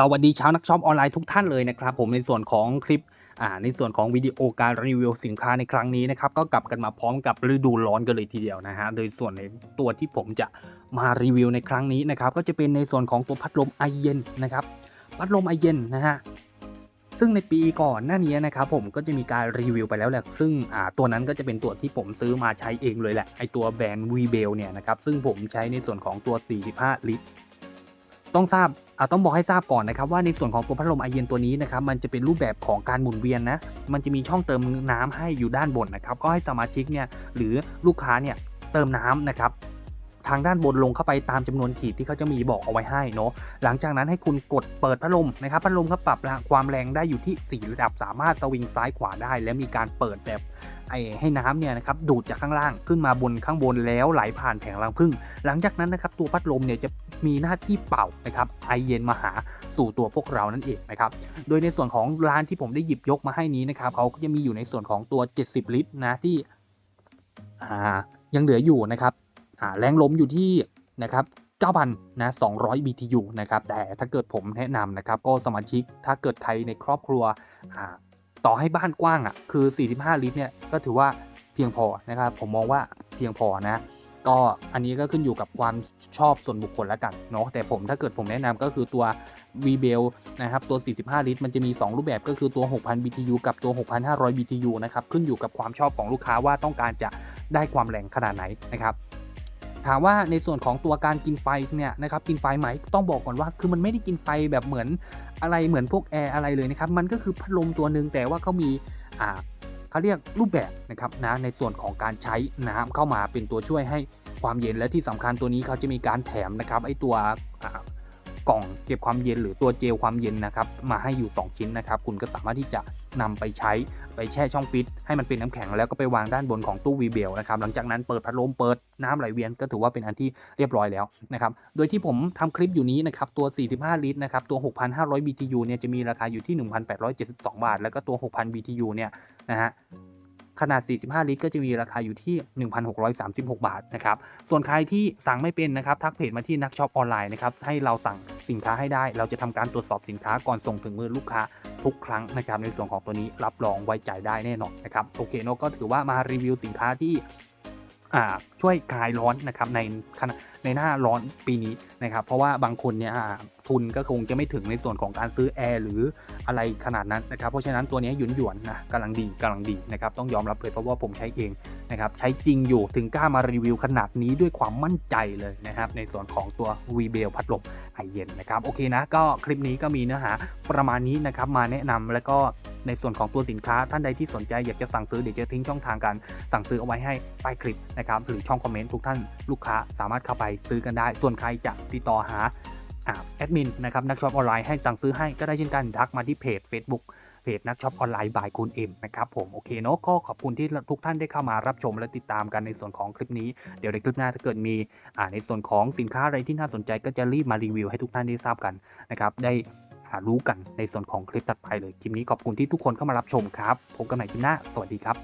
สวัสดีชาวนักช็อปออนไลน์ทุกท่านเลยนะครับ ผมในส่วนของคลิปอ่าในส่วนของวิดีโอการรีวิวสินค้าในครั้งนี้นะครับก็กลับกันมาพร้อมกับฤดูร้อนกันเลยทีเดียวนะฮะโดยส่วนในตัวที่ผมจะมารีวิวในครั้งนี้นะครับก็จะเป็นในส่วนของตัวพัดลมไอเย็นนะครับพัดลมไอเย็นนะฮะซึ่งในปีก่อนหน้านี้นะครับผมก็จะมีการรีวิวไปแล้วแหละซึ่งอ่าตัวนั้นก็จะเป็นตัวที่ผมซื้อมาใช้เองเลยแหละไอตัวแบรนด์วีเบลเนี่ยนะครับซึ่งผมใช้ในส่วนของตัว 45 ลิตรต้องทราบ อ่าต้องบอกให้ทราบก่อนนะครับว่าในส่วนของตัวพัดลมไอเย็นตัวนี้นะครับมันจะเป็นรูปแบบของการหมุนเวียนนะมันจะมีช่องเติมน้ำให้อยู่ด้านบนนะครับก็ให้สมาชิกเนี่ยหรือลูกค้าเนี่ยเติมน้ำนะครับ ทางด้านบนลงเข้าไปตามจำนวนขีดที่เขาจะมีบอกเอาไว้ให้เนาะหลังจากนั้นให้คุณกดเปิดพัดลมนะครับพัดลมเขาปรับความแรงได้อยู่ที่ 4 ระดับสามารถสวิงซ้ายขวาได้ และมีการเปิดแบบไอ้ให้น้ำเนี่ยนะครับดูดจากข้างล่างขึ้นมาบนข้างบนแล้วไหลผ่านแผงรังผึ้งหลังจากนั้นนะครับตัวพัดลมเนี่ยจะมีหน้าที่เป่านะครับไอเย็นมาหาสู่ตัวพวกเรานั่นเองนะครับโดยในส่วนของร้านที่ผมได้หยิบยกมาให้นี้นะครับเขาก็จะมีอยู่ในส่วนของตัว 70 ลิตรนะที่อ่ายังเหลืออยู่นะครับ แรงล้มอยู่ที่นะครับ9,000นะ200 BTU นะครับ แต่ถ้าเกิดผมแนะนำนะครับ ก็สมาชิกถ้าเกิดใครในครอบครัวต่อให้บ้านกว้างอะ คือ 45 ลิตรเนี่ย ก็ถือว่าเพียงพอนะครับ ผมมองว่าเพียงพอนะ ก็อันนี้ก็ขึ้นอยู่กับความชอบส่วนบุคคลแล้วกันเนาะ แต่ผมถ้าเกิดผมแนะนำก็คือตัว v b e l นะครับ ตัว 45 ลิตร มันจะมี 2 รูปแบบก็คือตัว 6,000 BTU กับตัว 6,500 BTU นะครับ ขึ้นอยู่กับความชอบของลูกค้าว่าต้องการจะได้ความแรงขนาดไหนนะครับ ถามว่าในส่วนของตัวการกินไฟเนี่ยนะครับกินไฟไหมต้องบอกก่อนว่า คือมันไม่ได้กินไฟแบบเหมือนอะไรเหมือนพวกแอร์อะไรเลยนะครับมันก็คือพัดลมตัวหนึ่งแต่ว่าเขามีอ่าเขาเรียกรูปแบบนะครับนะในส่วนของการใช้น้ำเข้ามาเป็นตัวช่วยให้ความเย็นและที่สำคัญตัวนี้เขาจะมีการแถมนะครับไอตัว กล่องเก็บความเย็นหรือตัวเจลความเย็นนะครับมาให้อยู่ 2 ชิ้นนะครับ คุณก็สามารถที่จะนำไปใช้ไปแช่ช่องฟิตให้มันเป็นน้ำแข็งแล้วก็ไปวางด้านบนของตู้วีเบลนะครับหลังจากนั้นเปิดพัดลมเปิดน้ำไหลเวียนก็ถือว่าเป็นอันที่เรียบร้อยแล้วนะครับโดยที่ผมทำคลิปอยู่นี้นะครับตัว 45 ลิตรนะครับตัว 6,500 BTU เนี่ยจะมีราคาอยู่ที่ 1,872 บาท แล้วก็ตัว 6,000 BTU เนี่ยนะฮะขนาด 45 ลิตร ก็จะมีราคาอยู่ที่ 1,636 บาท นะครับ ส่วนใครที่สั่งไม่เป็นนะครับ ทักเพจมาที่นักช็อปออนไลน์นะครับ ให้เราสั่ง สินค้าให้ได้ เราจะทำการตรวจสอบสินค้าก่อนส่งถึงมือลูกค้าทุกครั้งนะครับในส่วนของตัวนี้รับรองไว้ใจได้แน่นอนนะครับโอเคโนก็ถือว่ามารีวิวสินค้าที่ ช่วยคลายร้อนนะครับในขณะในหน้าร้อนปีนี้นะครับ เพราะว่าบางคนเนี่ยทุนก็คงจะไม่ถึงในส่วนของการซื้อแอร์หรืออะไรขนาดนั้นนะครับ เพราะฉะนั้นตัวนี้หยุนหยวนๆนะกำลังดีกำลังดีนะครับ ต้องยอมรับเลยเพราะว่าผมใช้เองนะครับ ใช้จริงอยู่ถึงกล้ามารีวิวขนาดนี้ด้วยความมั่นใจเลยนะครับ ในส่วนของตัว v b e l พัดลมไอเย็นนะครับ โอเคนะ ก็คลิปนี้ก็มีเนื้อหาประมาณนี้นะครับ มาแนะนำแล้วก็ ในส่วนของตัวสินค้าท่านใดที่สนใจอยากจะสั่งซื้อเดี๋ยวจะทิ้งช่องทางการสั่งซื้อเอาไว้ให้ใต้คลิปนะครับหรือช่องคอมเมนต์ทุกท่านลูกค้าสามารถเข้าไปซื้อกันได้ ส่วนใครจะติดต่อหาแอดมินนะครับนักช็อปออนไลน์ให้สั่งซื้อให้ก็ได้เช่นกันทักมาที่เพจ Facebook เพจนักช็อปออนไลน์บายคุณเอ็มนะครับผมโอเคเนาะก็ขอบคุณที่ทุกท่านได้เข้ามารับชมและติดตามกันในส่วนของคลิปนี้ เดี๋ยวในคลิปหน้าถ้าเกิดมีในส่วนของสินค้าอะไรที่น่าสนใจก็จะรีบมารีวิวให้ทุกท่านได้ทราบกันนะครับได้ หารู้กันในส่วนของคลิปถัดไปเลย คลิปนี้ขอบคุณที่ทุกคนเข้ามารับชมครับ พบกันใหม่คลิปหน้า สวัสดีครับ